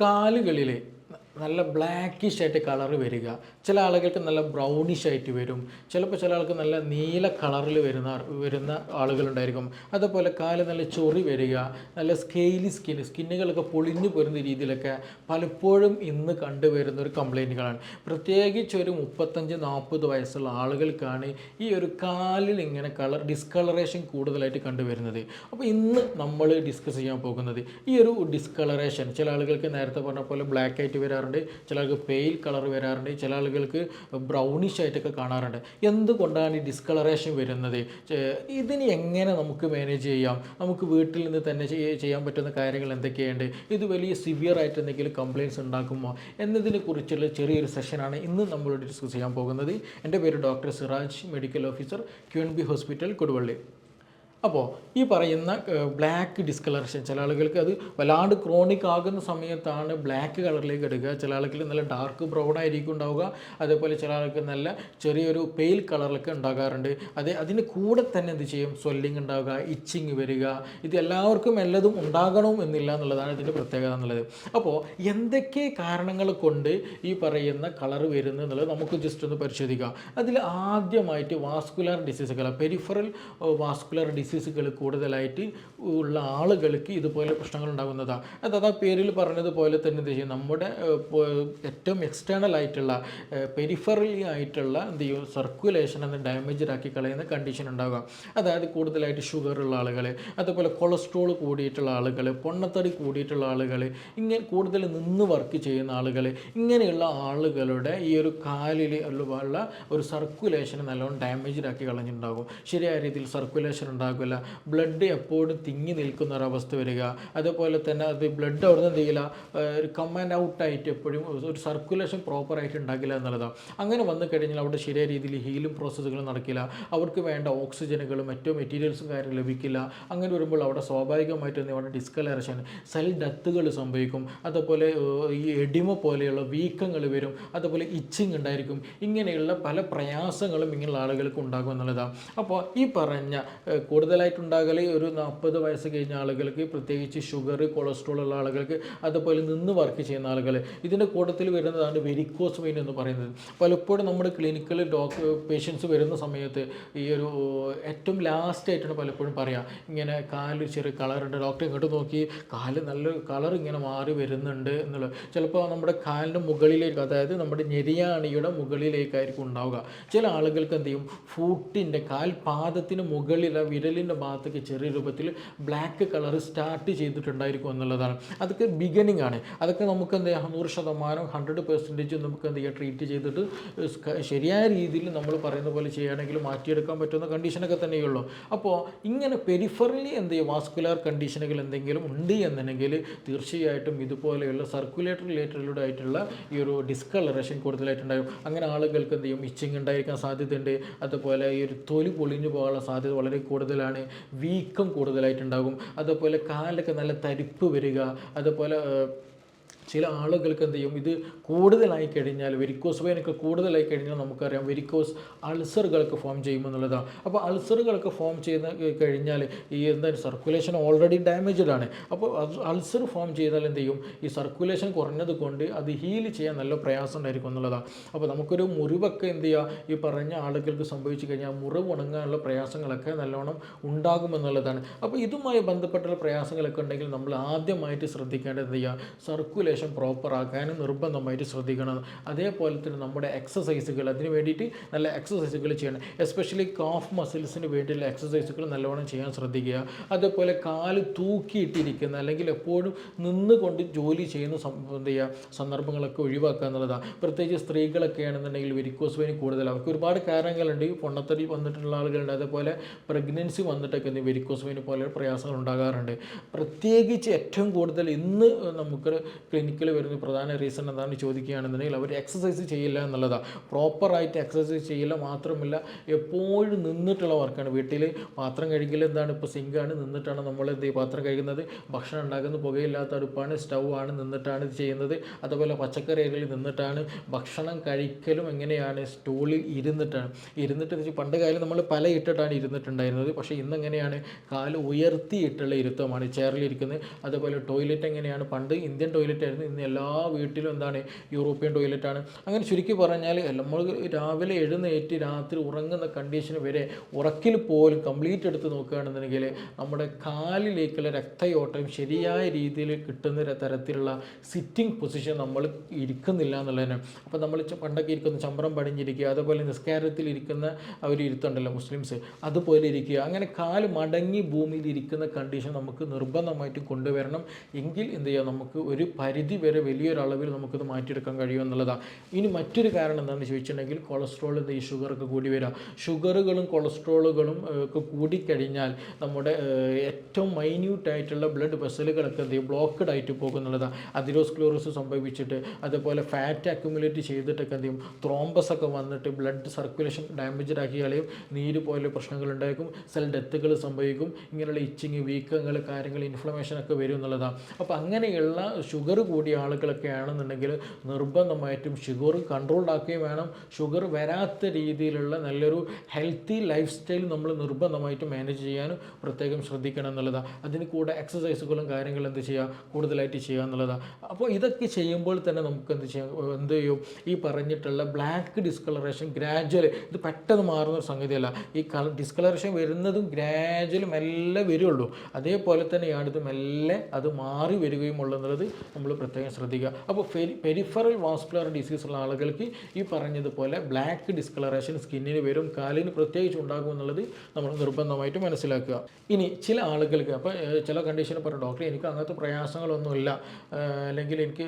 കാലുകളിൽ നല്ല ബ്ലാക്കിഷ് ആയിട്ട് കളർ വരിക. ചില ആളുകൾക്ക് നല്ല ബ്രൗണിഷ് ആയിട്ട് വരും. ചിലപ്പോൾ ചില ആൾക്ക് നല്ല നീല കളറിൽ വരുന്ന വരുന്ന ആളുകളുണ്ടായിരിക്കും. അതുപോലെ കാൽ നല്ല ചൊറി വരിക നല്ല സ്കെയിലി സ്കിൻ സ്കിന്നുകളൊക്കെ പൊളിഞ്ഞു പോരുന്ന രീതിയിലൊക്കെ പലപ്പോഴും ഇന്ന് കണ്ടുവരുന്ന ഒരു കംപ്ലൈന്റുകളാണ് പ്രത്യേകിച്ച് ഒരു മുപ്പത്തഞ്ച് നാൽപ്പത് വയസ്സുള്ള ആളുകൾക്കാണ് ഈ ഒരു കാലിൽ ഇങ്ങനെ കളർ ഡിസ്കളറേഷൻ കൂടുതലായിട്ട് കണ്ടുവരുന്നത്. അപ്പോൾ ഇന്ന് നമ്മൾ ഡിസ്കസ് ചെയ്യാൻ പോകുന്നത് ഈ ഒരു ഡിസ്കളറേഷൻ ചില ആളുകൾക്ക് നേരത്തെ പറഞ്ഞ പോലെ ബ്ലാക്ക് ആയിട്ട് വരാറുണ്ട്. ചില ആൾക്ക് പെയിൽ കളർ വരാറുണ്ട് ചില ആളുകൾക്ക് ബ്രൗണിഷ് ആയിട്ടൊക്കെ കാണാറുണ്ട്. എന്തുകൊണ്ടാണ് ഈ ഡിസ്കളറേഷൻ വരുന്നത്? ഇതിന് എങ്ങനെ നമുക്ക് മാനേജ് ചെയ്യാം? നമുക്ക് വീട്ടിൽ നിന്ന് തന്നെ ചെയ്യാൻ പറ്റുന്ന കാര്യങ്ങൾ എന്തൊക്കെയുണ്ട്? ഇത് വലിയ സിവിയർ ആയിട്ട് എന്തെങ്കിലും കംപ്ലയിൻസ് ഉണ്ടാക്കുമോ? എന്നതിനെ കുറിച്ചുള്ള ചെറിയൊരു സെഷനാണ് ഇന്ന് നമ്മളോട് ഡിസ്കസ് ചെയ്യാൻ പോകുന്നത്. എന്റെ പേര് doctor Siraj medical officer Q N B hospital Koduvally. അപ്പോൾ ഈ പറയുന്ന ബ്ലാക്ക് ഡിസ്കളറേഷൻ ചില ആളുകൾക്ക് അത് വല്ലാണ്ട് ക്രോണിക് ആകുന്ന സമയത്താണ് ബ്ലാക്ക് കളറിലേക്ക് എടുക്കുക. ചില ആളുകൾക്ക് നല്ല ഡാർക്ക് ബ്രൗൺ ആയിരിക്കും ഉണ്ടാവുക. അതേപോലെ ചില ആൾക്ക് നല്ല ചെറിയൊരു പെയിൽ കളറിലൊക്കെ ഉണ്ടാകാറുണ്ട്. അത് അതിന് കൂടെ തന്നെ എന്ത് ചെയ്യും? സ്വെല്ലിംഗ് ഉണ്ടാവുക ഇച്ചിങ് വരിക. ഇത് എല്ലാവർക്കും എല്ലതും ഉണ്ടാകണം എന്നില്ല എന്നുള്ളതാണ് ഇതിന്റെ പ്രത്യേകത എന്നുള്ളത്. അപ്പോൾ എന്തൊക്കെ കാരണങ്ങൾ കൊണ്ട് ഈ പറയുന്ന കളർ വരുന്നു എന്നുള്ളത് നമുക്ക് ജസ്റ്റ് ഒന്ന് പരിശോധിക്കാം. അതിൽ ആദ്യമായിട്ട് വാസ്കുലർ ഡിസീസുകൾ പെരിഫറൽ വാസ്കുലർ ഡിസീസുകൾ കൂടുതലായിട്ട് ഉള്ള ആളുകൾക്ക് ഇതുപോലെ പ്രശ്നങ്ങൾ ഉണ്ടാകുന്നതാണ് അത് പേരിൽ പറഞ്ഞതുപോലെ തന്നെ എന്ത് ചെയ്യും? നമ്മുടെ ഏറ്റവും എക്സ്റ്റേണൽ ആയിട്ടുള്ള പെരിഫറലി ആയിട്ടുള്ള എന്ത് ചെയ്യും? സർക്കുലേഷൻ എന്ന് ഡാമേജഡ് ആക്കി കളയുന്ന കണ്ടീഷൻ ഉണ്ടാകുക അതായത് കൂടുതലായിട്ട് ഷുഗർ ഉള്ള ആളുകൾ അതുപോലെ കൊളസ്ട്രോൾ കൂടിയിട്ടുള്ള ആളുകൾ പൊണ്ണത്തടി കൂടിയിട്ടുള്ള ആളുകൾ ഇങ്ങനെ കൂടുതൽ നിന്ന് വർക്ക് ചെയ്യുന്ന ആളുകൾ ഇങ്ങനെയുള്ള ആളുകളുടെ ഈ ഒരു കാലിൽ ഉള്ള ഒരു സർക്കുലേഷൻ നല്ലോണം ആക്കി കളഞ്ഞിട്ടുണ്ടാകും. ശരിയായ രീതിയിൽ സർക്കുലേഷൻ ഉണ്ടാകില്ല ബ്ലഡ് എപ്പോഴും തിങ്ങി നിൽക്കുന്ന ഒരവസ്ഥ വരിക. അതുപോലെ തന്നെ അത് ബ്ലഡ് അവിടെ നിന്ന് എന്ത് ചെയ്യില്ല ഒരു കമാൻഡ് ഔട്ടായിട്ട് എപ്പോഴും ഒരു സർക്കുലേഷൻ പ്രോപ്പറായിട്ട് ഉണ്ടാകില്ല എന്നുള്ളതാണ്. അങ്ങനെ വന്നു കഴിഞ്ഞാൽ അവിടെ ശരിയായ രീതിയിൽ ഹീലിംഗ് പ്രോസസ്സുകൾ നടക്കില്ല. അവർക്ക് വേണ്ട ഓക്സിജനുകളും മറ്റു മെറ്റീരിയൽസും കാര്യം ലഭിക്കില്ല. അങ്ങനെ വരുമ്പോൾ അവിടെ സ്വാഭാവികമായിട്ട് അവിടെ ഡിസ്കലറേഷൻ സെൽ ഡെത്തുകൾ സംഭവിക്കും. അതുപോലെ ഈ എഡിമ പോലെയുള്ള വീക്കങ്ങൾ വരും. അതുപോലെ ഇച്ചിങ് ഉണ്ടായിരിക്കും. ഇങ്ങനെയുള്ള പല പ്രയാസങ്ങളും ഇങ്ങനെയുള്ള ആളുകൾക്ക് ഉണ്ടാകും എന്നുള്ളതാണ്. അപ്പോൾ ഈ പറഞ്ഞ ഏഹ്, കൂടുതലായിട്ടുണ്ടാകൽ ഒരു നാൽപ്പത് വയസ്സ് കഴിഞ്ഞ ആളുകൾക്ക് പ്രത്യേകിച്ച് ഷുഗർ കൊളസ്ട്രോൾ ഉള്ള ആളുകൾക്ക് അതുപോലെ നിന്ന് വർക്ക് ചെയ്യുന്ന ആളുകൾ ഇതിന്റെ കൂട്ടത്തിൽ വരുന്നതാണ് വെരിക്കോസ് വെയിൻ എന്ന് പറയുന്നത്. പലപ്പോഴും നമ്മുടെ ക്ലിനിക്കൽ ഡോക്ടർ പേഷ്യൻസ് വരുന്ന സമയത്ത് ഈ ഒരു ഏറ്റവും ലാസ്റ്റ് ആയിട്ടാണ് പലപ്പോഴും പറയാം. ഇങ്ങനെ കാൽ ചെറിയ കളറുണ്ട് ഡോക്ടർ ഇങ്ങോട്ട് നോക്കി കാൽ നല്ല കളർ ഇങ്ങനെ മാറി വരുന്നുണ്ട് എന്നുള്ളത്. ചിലപ്പോൾ നമ്മുടെ കാലിന്റെ മുകളിലേക്ക് അതായത് നമ്മുടെ ഞെരിയാണിയുടെ മുകളിലേക്കായിരിക്കും ഉണ്ടാവുക. ചില ആളുകൾക്ക് എന്ത് ചെയ്യും? ഫൂട്ടിന്റെ കാൽപാദത്തിന് മുകളിൽ ആ വിരലിന്റെ ഭാഗത്തേക്ക് ചെറിയ രൂപത്തിൽ ബ്ലാക്ക് കളർ സ്റ്റാർട്ട് ചെയ്തിട്ടുണ്ടായിരിക്കും എന്നുള്ളതാണ്. അതൊക്കെ ബിഗനിങ് ആണ്. അതൊക്കെ നമുക്ക് എന്ത് ചെയ്യാം? നൂറ് ശതമാനം ഹൺഡ്രഡ് പെർസെന്റേജ് നമുക്ക് എന്ത് ചെയ്യാം? ട്രീറ്റ് ചെയ്തിട്ട് ശരിയായ രീതിയിൽ നമ്മൾ പറയുന്ന പോലെ ചെയ്യുകയാണെങ്കിൽ മാറ്റിയെടുക്കാൻ പറ്റുന്ന കണ്ടീഷനൊക്കെ തന്നെയുള്ളൂ. അപ്പോൾ ഇങ്ങനെ പെരിഫറലി എന്ത് ചെയ്യും? വാസ്കുലർ കണ്ടീഷനുകൾ എന്തെങ്കിലും ഉണ്ട് എന്നുണ്ടെങ്കിൽ തീർച്ചയായിട്ടും ഇതുപോലെയുള്ള സർക്കുലേറ്റർ റിലേറ്റഡ് ആയിട്ടുള്ള ഈ ഒരു ഡിസ്കളറേഷൻ കൂടുതലായിട്ടുണ്ടാകും. അങ്ങനെ ആളുകൾക്ക് എന്ത് ചെയ്യും? ഇച്ചിങ് ഉണ്ടായിരിക്കാൻ സാധ്യതയുണ്ട്. അതുപോലെ ഈ ഒരു തൊലി പൊളിഞ്ഞു പോകാനുള്ള സാധ്യത വളരെ കൂടുതലാണ്. വീക്കം കൂടുതലായിട്ടുണ്ടാകും. അതുപോലെ കാലൊക്കെ നല്ല തരിപ്പ് വരിക. അതുപോലെ ചില ആളുകൾക്ക് എന്ത് ചെയ്യും? ഇത് കൂടുതലായി കഴിഞ്ഞാൽ വെരിക്കോസ് വെയിനൊക്കെ കൂടുതലായി കഴിഞ്ഞാൽ നമുക്കറിയാം വെരിക്കോസ് അൾസറുകളൊക്കെ ഫോം ചെയ്യുമെന്നുള്ളതാണ് അപ്പോൾ അൾസറുകളൊക്കെ ഫോം ചെയ്യുന്ന കഴിഞ്ഞാൽ ഈ എന്താ സർക്കുലേഷൻ ഓൾറെഡി ഡാമേജ്ഡ് ആണ്. അപ്പോൾ അൾസർ ഫോം ചെയ്താൽ എന്ത് ചെയ്യും? ഈ സർക്കുലേഷൻ കുറഞ്ഞത് കൊണ്ട് അത് ഹീൽ ചെയ്യാൻ നല്ല പ്രയാസം ഉണ്ടായിരിക്കും എന്നുള്ളതാണ്. അപ്പോൾ നമുക്കൊരു മുറിവൊക്കെ എന്ത് ചെയ്യുക ഈ പറഞ്ഞ ആളുകൾക്ക് സംഭവിച്ചു കഴിഞ്ഞാൽ മുറിവ് ഉണങ്ങാനുള്ള പ്രയാസങ്ങളൊക്കെ നല്ലോണം ഉണ്ടാകുമെന്നുള്ളതാണ് അപ്പോൾ ഇതുമായി ബന്ധപ്പെട്ടുള്ള പ്രയാസങ്ങളൊക്കെ ഉണ്ടെങ്കിൽ നമ്മൾ ആദ്യമായിട്ട് ശ്രദ്ധിക്കേണ്ടത് എന്ത് ചെയ്യുക സർക്കുലേഷൻ പ്രോപ്പർ ആക്കാനും നിർബന്ധമായിട്ട് ശ്രദ്ധിക്കണം. അതേപോലെ തന്നെ നമ്മുടെ എക്സസൈസുകൾ അതിന് വേണ്ടിയിട്ട് നല്ല എക്സസൈസുകൾ ചെയ്യണം. എസ്പെഷ്യലി കാഫ് മസിൽസിന് വേണ്ടിയുള്ള എക്സസൈസുകൾ നല്ലവണ്ണം ചെയ്യാൻ ശ്രദ്ധിക്കുക. അതേപോലെ കാൽ തൂക്കിയിട്ടിരിക്കുന്ന അല്ലെങ്കിൽ എപ്പോഴും നിന്നുകൊണ്ട് ജോലി ചെയ്യുന്ന എന്ത് ചെയ്യുക സന്ദർഭങ്ങളൊക്കെ ഒഴിവാക്കുക എന്നുള്ളതാണ് പ്രത്യേകിച്ച് സ്ത്രീകളൊക്കെ ആണെന്നുണ്ടെങ്കിൽ വെരിക്കോസ് വെയിൻ കൂടുതൽ. അവർക്ക് ഒരുപാട് കാരണങ്ങളുണ്ട്. ഈ പൊണ്ണത്തടി വന്നിട്ടുള്ള ആളുകളുണ്ട്. അതേപോലെ പ്രഗ്നൻസി വന്നിട്ടൊക്കെ വെരിക്കോസ് വെയിൻ പോലെ പ്രയാസങ്ങൾ ഉണ്ടാകാറുണ്ട്. പ്രത്യേകിച്ച് ഏറ്റവും കൂടുതൽ ഇന്ന് നമുക്ക് ക്ലിനിക്കിൽ വരുന്ന പ്രധാന റീസൺ എന്താണെന്ന് ചോദിക്കുകയാണെന്നുണ്ടെങ്കിൽ അവർ എക്സസൈസ് ചെയ്യില്ല എന്നുള്ളതാണ് പ്രോപ്പറായിട്ട് എക്സസൈസ് ചെയ്യില്ല മാത്രമല്ല എപ്പോഴും നിന്നിട്ടുള്ള വർക്കാണ്. വീട്ടിൽ പാത്രം കഴുകൽ എന്താണ്? ഇപ്പോൾ സിങ്കാണ് നിന്നിട്ടാണ് നമ്മൾ എന്ത് പാത്രം കഴുകുന്നത്. ഭക്ഷണം ഉണ്ടാക്കുന്ന പുകയില്ലാത്ത അടുപ്പാണ് സ്റ്റൗ ആണ് നിന്നിട്ടാണ് ഇത് ചെയ്യുന്നത്. അതുപോലെ പച്ചക്കറി അരിയിൽ നിന്നിട്ടാണ് ഭക്ഷണം കഴിക്കലും എങ്ങനെയാണ്? സ്റ്റൂളിൽ ഇരുന്നിട്ടാണ്. ഇരുന്നിട്ട് വെച്ചാൽ പണ്ട് കാലം നമ്മൾ പല ഇട്ടിട്ടാണ് ഇരുന്നിട്ടുണ്ടായിരുന്നത്. പക്ഷേ ഇന്ന് എങ്ങനെയാണ്? കാൽ ഉയർത്തിയിട്ടുള്ള ഇരുത്തമാണ്. ചെയറിലിരിക്കുന്നത് അതുപോലെ ടോയ്ലറ്റ് എങ്ങനെയാണ്? പണ്ട് ഇന്ത്യൻ ടോയ്ലറ്റ് ആയിരുന്നു. ഇന്ന് എല്ലാ വീട്ടിലും എന്താണ് യൂറോപ്യൻ ടോയ്ലറ്റാണ്. അങ്ങനെ ചുരുക്കി പറഞ്ഞാൽ നമ്മൾ രാവിലെ എഴുന്നേറ്റ് രാത്രി ഉറങ്ങുന്ന കണ്ടീഷന് വരെ ഉറക്കിൽ പോലും കംപ്ലീറ്റ് എടുത്ത് നോക്കുകയാണെന്നുണ്ടെങ്കിൽ നമ്മുടെ കാലിലേക്കുള്ള രക്തയോട്ടം ശരിയായ രീതിയിൽ കിട്ടുന്ന തരത്തിലുള്ള സിറ്റിംഗ് പൊസിഷൻ നമ്മൾ ഇരിക്കുന്നില്ല എന്നുള്ളതിന് അപ്പോൾ നമ്മൾ പണ്ടൊക്കെ ഇരിക്കുന്ന ചമ്പ്രം പടിഞ്ഞിരിക്കുക അതുപോലെ നിസ്കാരത്തിൽ ഇരിക്കുന്ന അവർ ഇരുത്തുണ്ടല്ലോ മുസ്ലിംസ് അതുപോലെ ഇരിക്കുക. അങ്ങനെ കാൽ മടങ്ങി ഭൂമിയിൽ ഇരിക്കുന്ന കണ്ടീഷൻ നമുക്ക് നിർബന്ധമായിട്ടും കൊണ്ടുവരണം. എങ്കിൽ എന്ത് ചെയ്യുക നമുക്ക് ഒരു പരിധി വരെ വലിയൊരളവിൽ നമുക്കിത് മാറ്റിയെടുക്കാൻ കഴിയും എന്നുള്ളതാണ് ഇനി മറ്റൊരു കാരണം എന്താണെന്ന് ചോദിച്ചിട്ടുണ്ടെങ്കിൽ കൊളസ്ട്രോൾ ഈ ഷുഗറൊക്കെ കൂടി വരിക ഷുഗറുകളും കൊളസ്ട്രോളുകളും ഒക്കെ കൂടിക്കഴിഞ്ഞാൽ നമ്മുടെ ഏറ്റവും മൈന്യൂട്ടായിട്ടുള്ള ബ്ലഡ് വെസലുകളൊക്കെ എന്ത് ചെയ്യും? ബ്ലോക്കഡ് ആയിട്ട് പോകുന്നുള്ളതാണ് അതിരോസ്ക്ലോറോസ് സംഭവിച്ചിട്ട് അതുപോലെ ഫാറ്റ് അക്യുമുലേറ്റ് ചെയ്തിട്ടൊക്കെ എന്ത് ചെയ്യും? ത്രോംബസ് ഒക്കെ വന്നിട്ട് ബ്ലഡ് സർക്കുലേഷൻ ഡാമേജ്ഡ് കളയും. നീര് പോലെ പ്രശ്നങ്ങൾ ഉണ്ടാക്കും. സെൽ ഡെത്തുകൾ സംഭവിക്കും. ഇങ്ങനെയുള്ള ഇച്ചിങ് വീക്കങ്ങൾ കാര്യങ്ങൾ ഇൻഫ്ലമേഷൻ ഒക്കെ വരും എന്നുള്ളതാണ് അപ്പോൾ അങ്ങനെയുള്ള ഷുഗർ കൂടിയ ആളുകളൊക്കെ ആണെന്നുണ്ടെങ്കിൽ നിർബന്ധമായിട്ടും ഷുഗർ കൺട്രോൾഡ് ആക്കുകയും വേണം. ഷുഗർ വരാത്ത രീതിയിലുള്ള നല്ലൊരു ഹെൽത്തി ലൈഫ് സ്റ്റൈൽ നമ്മൾ നിർബന്ധമായിട്ടും മാനേജ് ചെയ്യാനും പ്രത്യേകം ശ്രദ്ധിക്കണം എന്നുള്ളതാണ് അതിന് കൂടെ എക്സസൈസുകളും കാര്യങ്ങളും എന്ത് ചെയ്യുക? കൂടുതലായിട്ട് ചെയ്യുക എന്നുള്ളതാണ് അപ്പോൾ ഇതൊക്കെ ചെയ്യുമ്പോൾ തന്നെ നമുക്ക് എന്ത് ചെയ്യാം? എന്ത് ചെയ്യും? ഈ പറഞ്ഞിട്ടുള്ള ബ്ലാക്ക് ഡിസ്കളറേഷൻ ഗ്രാജുവൽ ഇത് പെട്ടെന്ന് മാറുന്ന സംഗതിയല്ല. ഈ കളർ ഡിസ്കളറേഷൻ വരുന്നതും ഗ്രാജ്വലി മെല്ലെ വരുള്ളൂ. അതേപോലെ തന്നെയാണ് ഇത് മെല്ലെ അത് മാറി വരികയും ഉള്ളത് നമ്മൾ പ്രത്യേകം ശ്രദ്ധിക്കുക. അപ്പോൾ പെരി പെരിഫറൽ വാസ്കുലർ ഡിസീസ് ഉള്ള ആളുകൾക്ക് ഈ പറഞ്ഞതുപോലെ ബ്ലാക്ക് ഡിസ്കളറേഷൻ സ്കിന്നിന് വരും കാലിന് പ്രത്യേകിച്ച് ഉണ്ടാകും എന്നുള്ളത് നമ്മൾ നിർബന്ധമായിട്ട് മനസ്സിലാക്കുക. ഇനി ചില ആളുകൾക്ക് അപ്പോൾ ചില കണ്ടീഷൻ പറഞ്ഞു ഡോക്ടർ എനിക്ക് അങ്ങനത്തെ പ്രയാസങ്ങളൊന്നുമില്ല. അല്ലെങ്കിൽ എനിക്ക്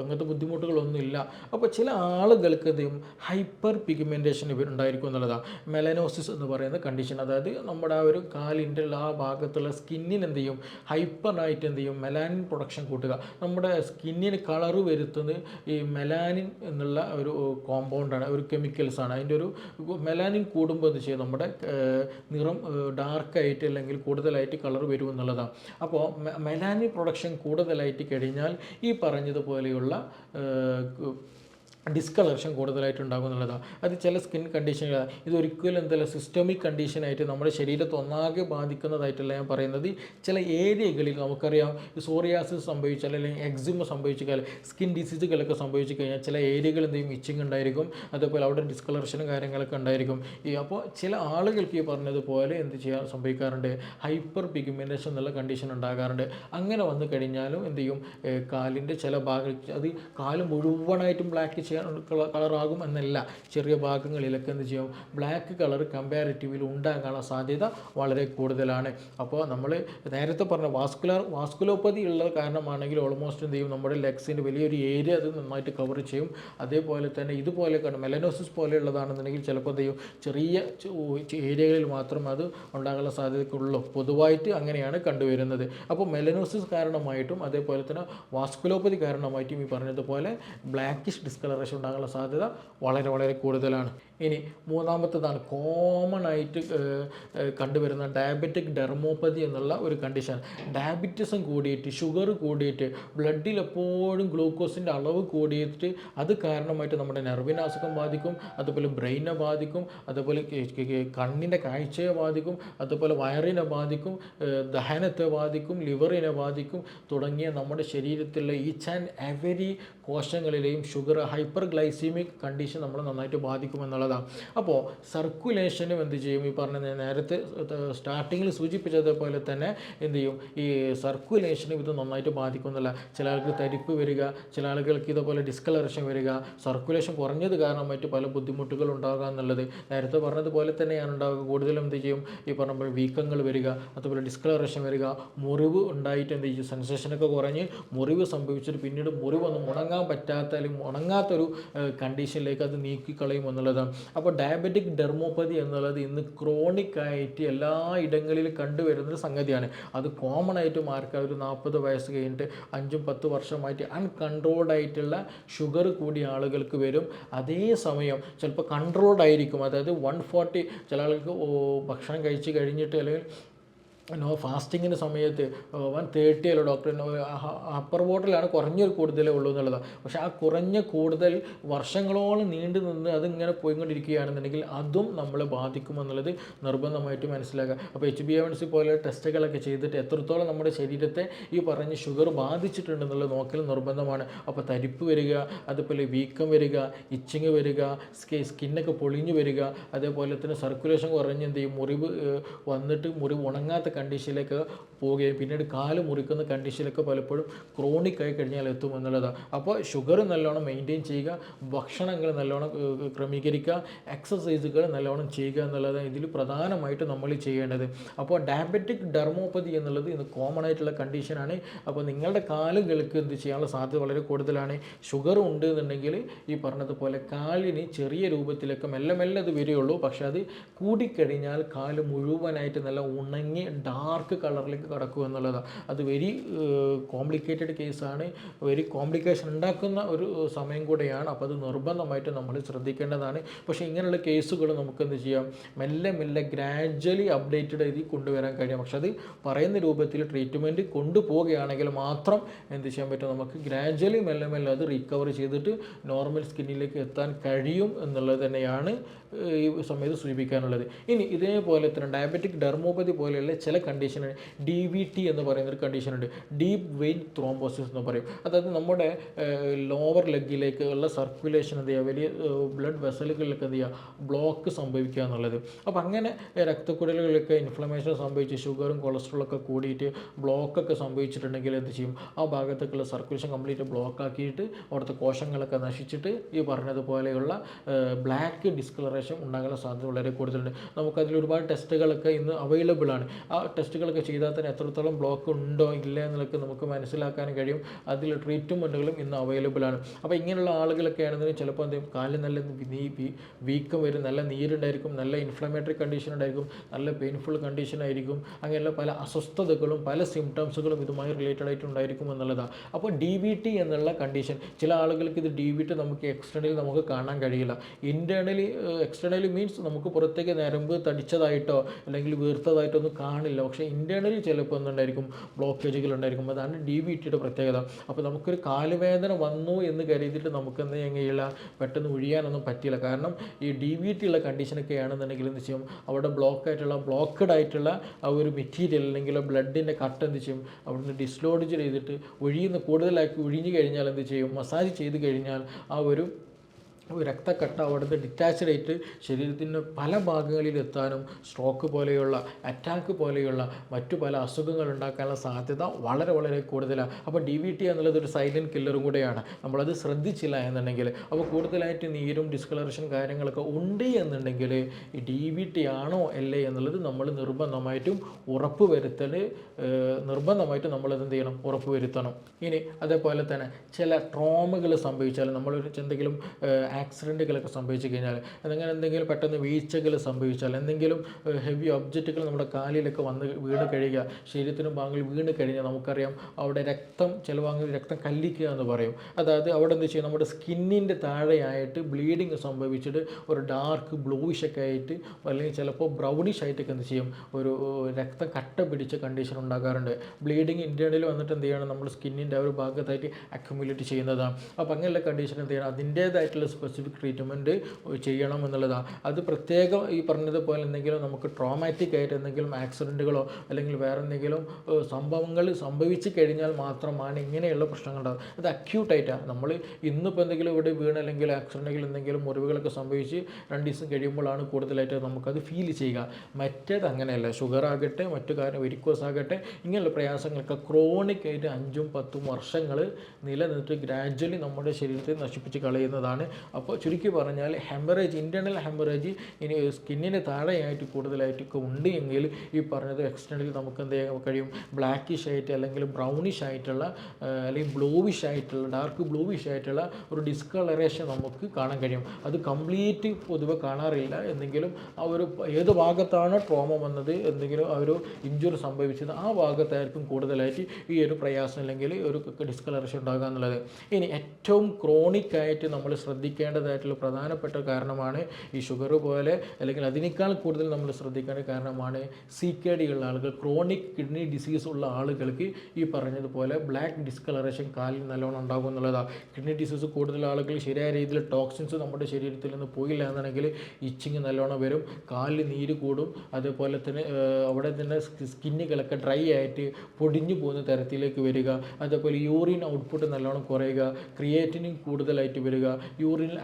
അങ്ങനത്തെ ബുദ്ധിമുട്ടുകളൊന്നുമില്ല. അപ്പോൾ ചില ആളുകൾക്ക് ഇതും ഹൈപ്പർ പിഗ്മെന്റേഷൻ ഉണ്ടായിരിക്കും എന്നുള്ളതാണ് മെലനോസിസ് എന്ന് പറയുന്ന കണ്ടീഷൻ അതായത് നമ്മുടെ ആ ഒരു കാലിന്റെ ആ ഭാഗത്തുള്ള സ്കിന്നിന് എന്ത് ചെയ്യും? ഹൈപ്പറായിട്ട് എന്ത് ചെയ്യും? മെലാനിൻ പ്രൊഡക്ഷൻ കൂട്ടുക. നമ്മുടെ സ്കിന്നിന് കളറ് വരുത്തുന്നത് ഈ മെലാനിൻ എന്നുള്ള ഒരു കോമ്പൗണ്ടാണ് ഒരു കെമിക്കൽസ് ആണ്. അതിന്റെ ഒരു മെലാനിൻ കൂടുമ്പോൾ എന്ന് വെച്ചാൽ നമ്മുടെ നിറം ഡാർക്കായിട്ട് അല്ലെങ്കിൽ കൂടുതലായിട്ട് കളർ വരും എന്നുള്ളതാണ്. അപ്പോൾ മെലാനിൻ പ്രൊഡക്ഷൻ കൂടുതലായിട്ട് കഴിഞ്ഞാൽ ഈ പറഞ്ഞതുപോലെയുള്ള ഏഹ്, ഡിസ്കളറേഷൻ കൂടുതലായിട്ട് ഉണ്ടാകും എന്നുള്ളതാണ് അത് ചില സ്കിൻ കണ്ടീഷനുകൾ ഇതൊരിക്കലും എന്തല്ല സിസ്റ്റമിക് കണ്ടീഷനായിട്ട് നമ്മുടെ ശരീരത്തെ ഒന്നാകെ ബാധിക്കുന്നതായിട്ടല്ല ഞാൻ പറയുന്നത്. ചില ഏരിയകളിൽ നമുക്കറിയാം സോറിയാസിസ് സംഭവിച്ചാൽ അല്ലെങ്കിൽ എക്സിമ സംഭവിച്ചു കഴിഞ്ഞാൽ സ്കിൻ ഡിസീസുകളൊക്കെ സംഭവിച്ചു കഴിഞ്ഞാൽ ചില ഏരിയകൾ എന്തെങ്കിലും ഇച്ചിങ് ഉണ്ടായിരിക്കും. അതേപോലെ അവിടെ ഡിസ്കളറേഷനും കാര്യങ്ങളൊക്കെ ഉണ്ടായിരിക്കും. ഈ അപ്പോൾ ചില ആളുകൾക്ക് ഈ പറഞ്ഞതുപോലെ എന്ത് ചെയ്യാൻ സംഭവിക്കാറുണ്ട്? ഹൈപ്പർ പിഗ്മെന്റേഷൻ എന്നുള്ള കണ്ടീഷൻ ഉണ്ടാകാറുണ്ട്. അങ്ങനെ വന്നു കഴിഞ്ഞാലും എന്ത് ചെയ്യും? കാലിന്റെ ചില ഭാഗങ്ങൾ അത് കാൽ മുഴുവനായിട്ടും ബ്ലാക്ക് ചെയ്യാൻ കളറാകും എന്നല്ല. ചെറിയ ഭാഗങ്ങളിലൊക്കെ എന്ത് ചെയ്യും? ബ്ലാക്ക് കളർ കമ്പാരിറ്റീവിൽ ഉണ്ടാകാനുള്ള സാധ്യത വളരെ കൂടുതലാണ്. അപ്പോൾ നമ്മൾ നേരത്തെ പറഞ്ഞ വാസ്കുലർ വാസ്കുലോപ്പതി ഉള്ള കാരണമാണെങ്കിൽ ഓൾമോസ്റ്റ് എന്ത് ചെയ്യും? നമ്മുടെ ലെഗ്സിന്റെ വലിയൊരു ഏരിയ അത് നന്നായിട്ട് കവർ ചെയ്യും. അതേപോലെ തന്നെ ഇതുപോലെ കാണും മെലനോസിസ് പോലെയുള്ളതാണെന്നുണ്ടെങ്കിൽ ചിലപ്പോൾ എന്ത് ചെയ്യും? ചെറിയ ഏരിയകളിൽ മാത്രം അത് ഉണ്ടാകാനുള്ള സാധ്യതയുള്ളൂ പൊതുവായിട്ട് അങ്ങനെയാണ് കണ്ടുവരുന്നത്. അപ്പോൾ മെലനോസിസ് കാരണമായിട്ടും അതേപോലെ തന്നെ വാസ്കുലോപ്പതി കാരണമായിട്ടും ഈ പറഞ്ഞതുപോലെ ബ്ലാക്കിഷ് ഡിസ്കളറേഷൻ ഉണ്ടാകാനുള്ള സാധ്യത വളരെ വളരെ കൂടുതലാണ്. ഇനി മൂന്നാമത്തതാണ് കോമൺ ആയിട്ട് കണ്ടുവരുന്ന ഡയബറ്റിക് ഡെർമോപ്പതി എന്നുള്ള ഒരു കണ്ടീഷൻ ഡയബറ്റിസം കൂടിയിട്ട് ഷുഗർ കൂടിയിട്ട് ബ്ലഡിൽ എപ്പോഴും ഗ്ലൂക്കോസിന്റെ അളവ് കൂടിയിട്ട് അത് കാരണമായിട്ട് നമ്മുടെ നെർവിനെ അസുഖം ബാധിക്കും അതുപോലെ ബ്രെയിനെ ബാധിക്കും അതുപോലെ കണ്ണിന്റെ കാഴ്ചയെ ബാധിക്കും അതുപോലെ വയറിനെ ബാധിക്കും ദഹനത്തെ ബാധിക്കും ലിവറിനെ ബാധിക്കും തുടങ്ങിയ നമ്മുടെ ശരീരത്തിലുള്ള ഈച്ച് ആൻഡ് എവരി കോശങ്ങളിലെയും ഷുഗർ ഹൈപ്പർ ഗ്ലൈസീമിക് കണ്ടീഷൻ നമ്മളെ നന്നായിട്ട് ബാധിക്കുമെന്നുള്ളതാണ് അപ്പോൾ സർക്കുലേഷനും എന്ത് ചെയ്യും? ഈ പറഞ്ഞ നേരത്തെ സ്റ്റാർട്ടിങ്ങിൽ സൂചിപ്പിച്ചതുപോലെ തന്നെ എന്ത് ചെയ്യും? ഈ സർക്കുലേഷനും ഇത് നന്നായിട്ട് ബാധിക്കുന്നില്ല ചില ആൾക്ക് തരിപ്പ് വരിക ചില ആളുകൾക്ക് ഇതുപോലെ ഡിസ്കളറേഷൻ വരിക സർക്കുലേഷൻ കുറഞ്ഞത് കാരണം മറ്റ് പല ബുദ്ധിമുട്ടുകൾ ഉണ്ടാകുക എന്നുള്ളത്. നേരത്തെ പറഞ്ഞതുപോലെ തന്നെയാണ് ഉണ്ടാകുക കൂടുതലും എന്ത് ചെയ്യും? ഈ പറഞ്ഞപ്പോൾ വീക്കങ്ങൾ വരിക അതുപോലെ ഡിസ്കളറേഷൻ വരിക മുറിവ് ഉണ്ടായിട്ട് എന്ത് ചെയ്യും? സെൻസേഷനൊക്കെ കുറഞ്ഞ് മുറിവ് സംഭവിച്ചിട്ട് പിന്നീട് മുറിവൊന്നും ഉണങ്ങാൻ പറ്റാത്ത അല്ലെങ്കിൽ ഉണങ്ങാത്തൊരു കണ്ടീഷനിലേക്ക് അത് നീക്കിക്കളയും എന്നുള്ളതാണ്. അപ്പോൾ ഡയബറ്റിക് ഡെർമോപ്പതി എന്നുള്ളത് ഇന്ന് ക്രോണിക് ആയിട്ട് എല്ലാ ഇടങ്ങളിലും കണ്ടുവരുന്ന ഒരു സംഗതിയാണ്. അത് കോമൺ ആയിട്ട് മാർക്ക് ഒരു നാൽപ്പത് വയസ്സ് കഴിഞ്ഞിട്ട് അഞ്ചും പത്ത് വർഷമായിട്ട് അൺകൺട്രോൾഡ് ആയിട്ടുള്ള ഷുഗർ കൂടിയ ആളുകൾക്ക് വരും. അതേസമയം ചിലപ്പോൾ കൺട്രോൾഡ് ആയിരിക്കും. അതായത് വൺ ഫോർട്ടി ചില ആളുകൾക്ക് ഭക്ഷണം കഴിച്ച് കഴിഞ്ഞിട്ട് അല്ലെങ്കിൽ നോ ഫാസ്റ്റിങ്ങിന്റെ സമയത്ത് വൺ തേർട്ടി അല്ല ഡോക്ടർ അപ്പർ ബോട്ടിലാണ് കുറഞ്ഞൊരു കൂടുതലേ ഉള്ളൂ എന്നുള്ളതാണ് പക്ഷേ ആ കുറഞ്ഞ കൂടുതൽ വർഷങ്ങളോളം നീണ്ടു നിന്ന് അതിങ്ങനെ പോയിക്കൊണ്ടിരിക്കുകയാണെന്നുണ്ടെങ്കിൽ അതും നമ്മളെ ബാധിക്കുമെന്നുള്ളത് നിർബന്ധമായിട്ട് മനസ്സിലാക്കുക. അപ്പോൾ എച്ച് ബി എം സി പോലെ ടെസ്റ്റുകളൊക്കെ ചെയ്തിട്ട് എത്രത്തോളം നമ്മുടെ ശരീരത്തെ ഈ പറഞ്ഞ ഷുഗർ ബാധിച്ചിട്ടുണ്ടെന്നുള്ളത് നോക്കൽ നിർബന്ധമാണ്. അപ്പോൾ തരിപ്പ് വരിക അതുപോലെ വീക്കം വരിക ഇച്ചിങ് വരിക സ്കി സ്കിന്നൊക്കെ പൊളിഞ്ഞു വരിക അതേപോലെ തന്നെ സർക്കുലേഷൻ കുറഞ്ഞ് എന്ത് ചെയ്യും? മുറിവ് വന്നിട്ട് മുറിവ് ഉണങ്ങാത്ത കണ്ടീഷനിലേക്ക് പോവുകയും പിന്നീട് കാൽ മുറിക്കുന്ന കണ്ടീഷനിലൊക്കെ പലപ്പോഴും ക്രോണിക് ആയി കഴിഞ്ഞാൽ എത്തും എന്നുള്ളതാണ് അപ്പോൾ ഷുഗർ നല്ലോണം മെയിന്റെയിൻ ചെയ്യുക ഭക്ഷണങ്ങൾ നല്ലോണം ക്രമീകരിക്കുക എക്സസൈസുകൾ നല്ലോണം ചെയ്യുക എന്നുള്ളതാണ് ഇതിൽ പ്രധാനമായിട്ട് നമ്മൾ ചെയ്യേണ്ടത്. അപ്പോൾ ഡയബറ്റിക് ഡെർമോപ്പതി എന്നുള്ളത് ഇന്ന് കോമൺ ആയിട്ടുള്ള കണ്ടീഷനാണ് അപ്പോൾ നിങ്ങളുടെ കാലുകൾക്ക് എന്ത് ചെയ്യാനുള്ള സാധ്യത വളരെ കൂടുതലാണ്. ഷുഗർ ഉണ്ട് എന്നുണ്ടെങ്കിൽ ഈ പറഞ്ഞതുപോലെ കാലിന് ചെറിയ രൂപത്തിലൊക്കെ മെല്ലെ മെല്ലെ അത് വരികയുള്ളൂ പക്ഷേ അത് കൂടിക്കഴിഞ്ഞാൽ കാൽ മുഴുവനായിട്ട് നല്ല ഉണങ്ങി ഡാർക്ക് കളറിലേക്ക് കടക്കും എന്നുള്ളതാണ് അത് വെരി കോംപ്ലിക്കേറ്റഡ് കേസാണ് വെരി കോംപ്ലിക്കേഷൻ ഉണ്ടാക്കുന്ന ഒരു സമയം കൂടെയാണ്. അപ്പോൾ അത് നിർബന്ധമായിട്ട് നമ്മൾ ശ്രദ്ധിക്കേണ്ടതാണ്. പക്ഷേ ഇങ്ങനെയുള്ള കേസുകൾ നമുക്ക് എന്ത് ചെയ്യാം? മെല്ലെ മെല്ലെ ഗ്രാജ്വലി അപ്ഡേറ്റഡ് എഴുതി കൊണ്ടുവരാൻ കഴിയും. പക്ഷെ അത് പറയുന്ന രൂപത്തിൽ ട്രീറ്റ്മെന്റ് കൊണ്ടുപോവുകയാണെങ്കിൽ മാത്രം എന്ത് ചെയ്യാൻ പറ്റും? നമുക്ക് ഗ്രാജ്വലി മെല്ലെ മെല്ലെ അത് റിക്കവർ ചെയ്തിട്ട് നോർമൽ സ്കിന്നിലേക്ക് എത്താൻ കഴിയും എന്നുള്ളത് തന്നെയാണ് ഈ സമയത്ത് സൂചിപ്പിക്കാനുള്ളത്. ഇനി ഇതേപോലെ തന്നെ ഡയബറ്റിക് ഡെർമോപ്പതി പോലെയുള്ള ചില കണ്ടീഷനാണ് ഡി വി ടി എന്ന് പറയുന്ന ഒരു കണ്ടീഷൻ ഉണ്ട്. ഡീപ്പ് വെയിൻ ത്രോംബോസിസ് എന്ന് പറയും. അതായത് നമ്മുടെ ലോവർ ലെഗിലേക്ക് ഉള്ള സർക്കുലേഷൻ എന്ത് ചെയ്യുക? വലിയ ബ്ലഡ് വെസലുകളിലൊക്കെ എന്ത് ചെയ്യുക? ബ്ലോക്ക് സംഭവിക്കുക എന്നുള്ളത്. അപ്പോൾ അങ്ങനെ രക്തക്കുഴലുകളിലൊക്കെ ഇൻഫ്ലമേഷൻ സംഭവിച്ച് ഷുഗറും കൊളസ്ട്രോളൊക്കെ കൂടിയിട്ട് ബ്ലോക്കൊക്കെ സംഭവിച്ചിട്ടുണ്ടെങ്കിൽ എന്ത് ചെയ്യും? ആ ഭാഗത്തേക്കുള്ള സർക്കുലേഷൻ കംപ്ലീറ്റ് ബ്ലോക്ക് ആക്കിയിട്ട് അവിടുത്തെ കോശങ്ങളൊക്കെ നശിച്ചിട്ട് ഈ പറഞ്ഞതുപോലെയുള്ള ബ്ലാക്ക് ഡിസ്കളറേഷൻ ഉണ്ടാകാനുള്ള സാധ്യത വളരെ കൂടുതലുണ്ട്. നമുക്കതിൽ ഒരുപാട് ടെസ്റ്റുകളൊക്കെ ഇന്ന് അവൈലബിൾ ആണ്. ആ ടെസ്റ്റുകളൊക്കെ ചെയ്താൽ തന്നെ എത്രത്തോളം ബ്ലോക്ക് ഉണ്ടോ ഇല്ല എന്നൊക്കെ നമുക്ക് മനസ്സിലാക്കാൻ കഴിയും. അതിൽ ട്രീറ്റ്മെന്റുകളും ഇന്ന് അവൈലബിൾ ആണ്. അപ്പോൾ ഇങ്ങനെയുള്ള ആളുകളൊക്കെ ആണെന്നുണ്ടെങ്കിൽ ചിലപ്പോൾ എന്തെങ്കിലും കാലിൽ നല്ല വീക്കം വരും നല്ല നീരുണ്ടായിരിക്കും നല്ല ഇൻഫ്ലമേറ്ററി കണ്ടീഷൻ ഉണ്ടായിരിക്കും നല്ല പെയിൻഫുൾ കണ്ടീഷൻ ആയിരിക്കും. അങ്ങനെയുള്ള പല അസ്വസ്ഥതകളും പല സിംറ്റംസുകളും ഇതുമായി റിലേറ്റഡ് ആയിട്ട് ഉണ്ടായിരിക്കും എന്നുള്ളതാണ് അപ്പോൾ ഡി വി ടി എന്നുള്ള കണ്ടീഷൻ ചില ആളുകൾക്ക് ഇത് ഡി വി ടി നമുക്ക് എക്സ്റ്റേണലി നമുക്ക് കാണാൻ കഴിയില്ല. ഇന്റേർണലി എക്സ്റ്റേണലി മീൻസ് നമുക്ക് പുറത്തേക്ക് നരമ്പ് തടിച്ചതായിട്ടോ അല്ലെങ്കിൽ വീർത്തതായിട്ടോ ഒന്നും കാണില്ല. പക്ഷേ ഇന്റേർണലി ചിലപ്പോൾ എന്തുണ്ടായിരിക്കും? ബ്ലോക്കേജുകൾ ഉണ്ടായിരിക്കും. അതാണ് ഡി ബി ടിയുടെ പ്രത്യേകത. അപ്പോൾ നമുക്കൊരു കാലുവേദന വന്നു എന്ന് കരുതിയിട്ട് നമുക്ക് എന്ത് ചെയ്യാൻ കഴിയില്ല? പെട്ടെന്ന് ഒഴിയാനൊന്നും പറ്റില്ല കാരണം ഈ ഡി ബി ടി ഉള്ള കണ്ടീഷനൊക്കെ ആണെന്നുണ്ടെങ്കിൽ എന്ത് ചെയ്യും? അവിടെ ബ്ലോക്ക് ആയിട്ടുള്ള ബ്ലോക്കഡ് ആയിട്ടുള്ള ആ ഒരു മെറ്റീരിയൽ അല്ലെങ്കിൽ ബ്ലഡിന്റെ കട്ട് എന്ത് ചെയ്യും? അവിടുന്ന് ഡിസ്ലോഡ് ചെയ്തിട്ട് ഒഴിയുന്ന കൂടുതലാക്കി ഒഴിഞ്ഞു കഴിഞ്ഞാൽ എന്ത് ചെയ്യും? മസാജ് ചെയ്ത് കഴിഞ്ഞാൽ ആ ഒരു രക്തക്കട്ട അവിടുത്തെ ഡിറ്റാച്ച്ഡ് ആയിട്ട് ശരീരത്തിന്റെ പല ഭാഗങ്ങളിൽ എത്താനും സ്ട്രോക്ക് പോലെയുള്ള അറ്റാക്ക് പോലെയുള്ള മറ്റു പല അസുഖങ്ങൾ ഉണ്ടാക്കാനുള്ള സാധ്യത വളരെ വളരെ കൂടുതലാണ്. അപ്പോൾ ഡി വി ടി എന്നുള്ളത് ഒരു സൈലന്റ് കില്ലറും കൂടെയാണ്. നമ്മളത് ശ്രദ്ധിച്ചില്ല എന്നുണ്ടെങ്കിൽ അപ്പോൾ കൂടുതലായിട്ട് നീരും ഡിസ്കളറേഷൻ കാര്യങ്ങളൊക്കെ ഉണ്ട് എന്നുണ്ടെങ്കിൽ ഡി വി ടി ആണോ അല്ലേ എന്നുള്ളത് നമ്മൾ നിർബന്ധമായിട്ടും ഉറപ്പ് വരുത്തൽ നിർബന്ധമായിട്ടും നമ്മളത് എന്ത് ചെയ്യണം? ഉറപ്പ് വരുത്തണം ഇനി അതേപോലെ തന്നെ ചില ട്രോമകൾ സംഭവിച്ചാൽ നമ്മളൊരു എന്തെങ്കിലും ആക്സിഡന്റുകളൊക്കെ സംഭവിച്ചു കഴിഞ്ഞാൽ അല്ലെങ്കിൽ എന്തെങ്കിലും പെട്ടെന്ന് വീഴ്ചകൾ സംഭവിച്ചാൽ എന്തെങ്കിലും ഹെവി ഒബ്ജക്റ്റുകൾ നമ്മുടെ കാലിലൊക്കെ വന്ന് വീണ് കഴിയുക ശരീരത്തിനും ഭാഗങ്ങളിൽ വീണ് കഴിഞ്ഞാൽ നമുക്കറിയാം അവിടെ രക്തം ചില ഭാഗങ്ങളിൽ രക്തം കല്ലിക്കുക എന്ന് പറയും. അതായത് അവിടെ എന്താ ചെയ്യുക നമ്മുടെ സ്കിന്നിന്റെ താഴെയായിട്ട് ബ്ലീഡിങ് സംഭവിച്ചിട്ട് ഒരു ഡാർക്ക് ബ്ലൂയിഷ് ഒക്കെ ആയിട്ട് അല്ലെങ്കിൽ ചിലപ്പോൾ ബ്രൗണിഷ് ആയിട്ടൊക്കെ എന്ത് ചെയ്യും? ഒരു രക്തം കട്ട പിടിച്ച കണ്ടീഷൻ ഉണ്ടാകാറുണ്ട്. ബ്ലീഡിങ് ഇന്റേണലിൽ വന്നിട്ട് എന്ത് ചെയ്യണം? നമ്മൾ സ്കിന്നിന്റെ ആ ഒരു ഭാഗത്തായിട്ട് അക്യുമുലേറ്റ് ചെയ്യുന്നതാണ്. അപ്പോൾ അങ്ങനെയുള്ള കണ്ടീഷൻ എന്ത് ചെയ്യണം? അതിന്റേതായിട്ടുള്ള സ്പെസിഫിക് ട്രീറ്റ്മെന്റ് ചെയ്യണം എന്നുള്ളതാണ് അത് പ്രത്യേകം ഈ പറഞ്ഞതുപോലെ എന്തെങ്കിലും നമുക്ക് ട്രോമാറ്റിക് ആയിട്ട് എന്തെങ്കിലും ആക്സിഡന്റുകളോ അല്ലെങ്കിൽ വേറെ എന്തെങ്കിലും സംഭവങ്ങൾ സംഭവിച്ചു കഴിഞ്ഞാൽ മാത്രമാണ് ഇങ്ങനെയുള്ള പ്രശ്നങ്ങൾ ഉണ്ടാകുന്നത് അത് അക്യൂട്ടായിട്ടാണ് നമ്മൾ ഇന്നിപ്പോൾ എന്തെങ്കിലും ഇവിടെ വീണ് അല്ലെങ്കിൽ ആക്സിഡന്റുകൾ എന്തെങ്കിലും മുറിവുകളൊക്കെ സംഭവിച്ച് രണ്ട് ദിവസം കഴിയുമ്പോഴാണ് കൂടുതലായിട്ട് നമുക്കത് ഫീൽ ചെയ്യുക. മറ്റേത് അങ്ങനെയല്ല. ഷുഗർ ആകട്ടെ മറ്റു കാര്യം വെരിക്കോസ് ആകട്ടെ ഇങ്ങനെയുള്ള പ്രയാസങ്ങളൊക്കെ ക്രോണിക് ആയിട്ട് അഞ്ചും പത്തും വർഷങ്ങൾ നിലനിന്നിട്ട് ഗ്രാജ്വലി നമ്മുടെ ശരീരത്തെ നശിപ്പിച്ച് കളയുന്നതാണ് അപ്പോൾ ചുരുക്കി പറഞ്ഞാൽ ഹെമറേജ് ഇന്റേർണൽ ഹെമറേജ് ഇനി സ്കിന്നിന് താഴെയായിട്ട് കൂടുതലായിട്ടൊക്കെ ഉണ്ട് എങ്കിൽ ഈ പറഞ്ഞത് എക്സ്റ്റേണലി നമുക്ക് എന്ത് ചെയ്യാൻ കഴിയും? ബ്ലാക്കിഷ് ആയിട്ട് അല്ലെങ്കിൽ ബ്രൗണിഷ് ആയിട്ടുള്ള അല്ലെങ്കിൽ ബ്ലൂവിഷ് ആയിട്ടുള്ള ഡാർക്ക് ബ്ലൂവിഷ് ആയിട്ടുള്ള ഒരു ഡിസ്കളറേഷൻ നമുക്ക് കാണാൻ കഴിയും. അത് കംപ്ലീറ്റ് പൊതുവെ കാണാറില്ല. എന്തെങ്കിലും ആ ഒരു ഏത് ഭാഗത്താണ് ട്രോമ വന്നത് എന്തെങ്കിലും ആ ഒരു ഇഞ്ചുറി സംഭവിച്ചത് ആ ഭാഗത്തായിരിക്കും കൂടുതലായിട്ട് ഈ ഒരു പ്രയാസം അല്ലെങ്കിൽ ഒരു ഡിസ്കളറേഷൻ ഉണ്ടാകുക എന്നുള്ളത്. ഇനി ഏറ്റവും ക്രോണിക്കായിട്ട് നമ്മൾ ശ്രദ്ധിക്കേണ്ട ശ്രദ്ധിക്കേണ്ടതായിട്ടുള്ള പ്രധാനപ്പെട്ട കാരണമാണ് ഈ ഷുഗർ പോലെ അല്ലെങ്കിൽ അതിനേക്കാൾ കൂടുതൽ നമ്മൾ ശ്രദ്ധിക്കേണ്ട കാരണമാണ് സി കെ ഡി ഉള്ള ആളുകൾ ക്രോണിക് കിഡ്നി ഡിസീസ് ഉള്ള ആളുകൾക്ക് ഈ പറഞ്ഞതുപോലെ ബ്ലാക്ക് ഡിസ്കളറേഷൻ കാലിൽ നല്ലോണം ഉണ്ടാകും എന്നുള്ളതാണ് കിഡ്നി ഡിസീസ് കൂടുതൽ ആളുകൾ ശരിയായ രീതിയിൽ ടോക്സിൻസ് നമ്മുടെ ശരീരത്തിൽ നിന്ന് പോയില്ല എന്നുണ്ടെങ്കിൽ ഇച്ചിങ് നല്ലോണം വരും കാലിൽ നീര് കൂടും അതേപോലെ തന്നെ അവിടെ തന്നെ സ്കിന്നുകളൊക്കെ ഡ്രൈ ആയിട്ട് പൊടിഞ്ഞു പോകുന്ന തരത്തിലേക്ക് വരിക അതേപോലെ യൂറിൻ ഔട്ട്പുട്ട് നല്ലോണം കുറയുക ക്രിയേറ്റിനും കൂടുതലായിട്ട് വരിക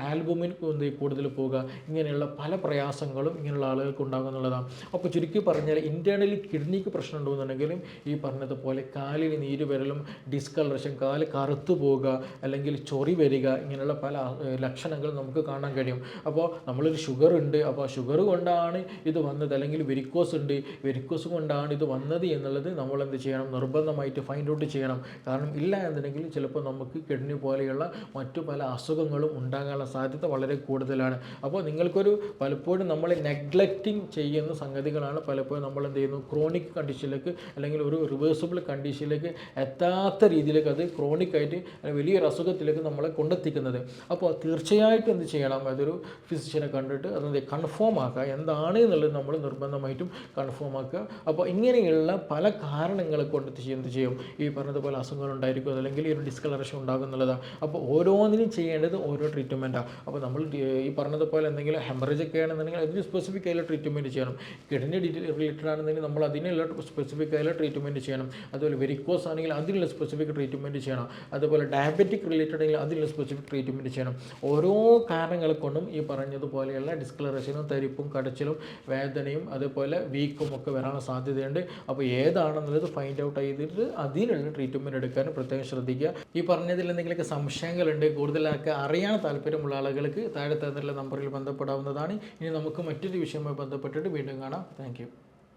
ആൽബുമിൻ കൂടുതൽ പോവുക ഇങ്ങനെയുള്ള പല പ്രയാസങ്ങളും ഇങ്ങനെയുള്ള ആളുകൾക്ക് ഉണ്ടാകുന്നുള്ളതാണ് അപ്പോൾ ചുരുക്കി പറഞ്ഞാൽ ഇന്റേർണലി കിഡ്നിക്ക് പ്രശ്നം ഉണ്ടെന്നുണ്ടെങ്കിലും ഈ പറഞ്ഞതുപോലെ കാലിൽ നീര് വരലും ഡിസ്കളറേഷൻ കാൽ കറുത്തു പോവുക അല്ലെങ്കിൽ ചൊറി വരിക ഇങ്ങനെയുള്ള പല ലക്ഷണങ്ങൾ നമുക്ക് കാണാൻ കഴിയും. അപ്പോൾ നമ്മളൊരു ഷുഗർ ഉണ്ട് അപ്പോൾ ഷുഗർ കൊണ്ടാണ് ഇത് വന്നത് അല്ലെങ്കിൽ വെരിക്കോസ് ഉണ്ട്. വെരിക്കോസ് കൊണ്ടാണ് ഇത് വന്നത് എന്നുള്ളത് നമ്മൾ എന്ത് ചെയ്യണം? നിർബന്ധമായിട്ട് ഫൈൻഡ് ഔട്ട് ചെയ്യണം. കാരണം ഇല്ല എന്നുണ്ടെങ്കിൽ ചിലപ്പോൾ നമുക്ക് കിഡ്നി പോലെയുള്ള മറ്റു പല അസുഖങ്ങളും ഉണ്ടാകാനുള്ള സാധ്യത വളരെ കൂടുതലാണ്. അപ്പോൾ നിങ്ങൾക്കൊരു പലപ്പോഴും നമ്മൾ നെഗ്ലക്റ്റിംഗ് ചെയ്യുന്ന സംഗതികളാണ് പലപ്പോഴും നമ്മൾ എന്ത് ചെയ്യുന്നു? ക്രോണിക് കണ്ടീഷനിലേക്ക് അല്ലെങ്കിൽ ഒരു റിവേഴ്സിബിൾ കണ്ടീഷനിലേക്ക് എത്താത്ത രീതിയിലേക്ക് അത് ക്രോണിക് ആയിട്ട് വലിയൊരു അസുഖത്തിലേക്ക് നമ്മളെ കൊണ്ടെത്തിക്കുന്നത്. അപ്പോൾ തീർച്ചയായിട്ടും എന്ത് ചെയ്യണം? അതൊരു ഫിസിഷ്യനെ കണ്ടിട്ട് അത് കൺഫേം ആക്കുക. എന്താണ് എന്നുള്ളത് നമ്മൾ നിർബന്ധമായിട്ടും കൺഫേം ആക്കുക. അപ്പോൾ ഇങ്ങനെയുള്ള പല കാരണങ്ങളെ കൊണ്ടെത്തി എന്ത് ചെയ്യും? ഈ പറഞ്ഞതുപോലെ അസുഖങ്ങൾ ഉണ്ടായിരിക്കും. അല്ലെങ്കിൽ ഈ ഒരു ഡിസ്കളറേഷൻ ഉണ്ടാകും എന്നുള്ളതാണ്. അപ്പോൾ ഓരോന്നിനും ചെയ്യേണ്ടത് ഓരോ ട്രീറ്റ്മെന്റാണ് അപ്പോൾ നമ്മൾ ഈ പറഞ്ഞതുപോലെ എന്തെങ്കിലും ഹെമറേജ് ഒക്കെ ആണെന്നുണ്ടെങ്കിൽ അതിന് സ്പെസിഫിക് ആയിട്ടുള്ള ട്രീറ്റ്മെന്റ് ചെയ്യണം. കിഡ്നി റിലേറ്റഡ് ആണെന്നുണ്ടെങ്കിൽ നമ്മൾ അതിനുള്ള സ്പെസിഫിക് ആയിട്ടുള്ള ട്രീറ്റ്മെന്റ് ചെയ്യണം. അതുപോലെ വെരിക്കോസ് ആണെങ്കിൽ അതിനുള്ള സ്പെസിഫിക് ട്രീറ്റ്മെന്റ് ചെയ്യണം. അതുപോലെ ഡയബറ്റിക് റിലേറ്റഡ് ആണെങ്കിൽ അതിനുള്ള സ്പെസിഫിക് ട്രീറ്റ്മെന്റ് ചെയ്യണം. ഓരോ കാരണങ്ങൾ കൊണ്ടും ഈ പറഞ്ഞതുപോലെയുള്ള ഡിസ്ക്ലറേഷനും തരിപ്പും കടച്ചിലും വേദനയും അതുപോലെ വീക്കും ഒക്കെ വരാനുള്ള സാധ്യതയുണ്ട്. അപ്പോൾ ഏതാണെന്നുള്ളത് ഫൈൻഡ് ഔട്ട് ചെയ്തിട്ട് അതിനുള്ള ട്രീറ്റ്മെന്റ് എടുക്കാനും പ്രത്യേകം ശ്രദ്ധിക്കുക. ഈ പറഞ്ഞതിൽ എന്തെങ്കിലുമൊക്കെ സംശയങ്ങളുണ്ട് കൂടുതലൊക്കെ അറിയാൻ താല്പര്യമുള്ള ആളുകൾക്ക് താഴെ തന്നിട്ടുള്ള നമ്പറിൽ ബന്ധപ്പെടാവുന്നതാണ്. ഇനി നമുക്ക് മറ്റൊരു വിഷയവുമായി ബന്ധപ്പെട്ടിട്ട് വീണ്ടും കാണാം. താങ്ക്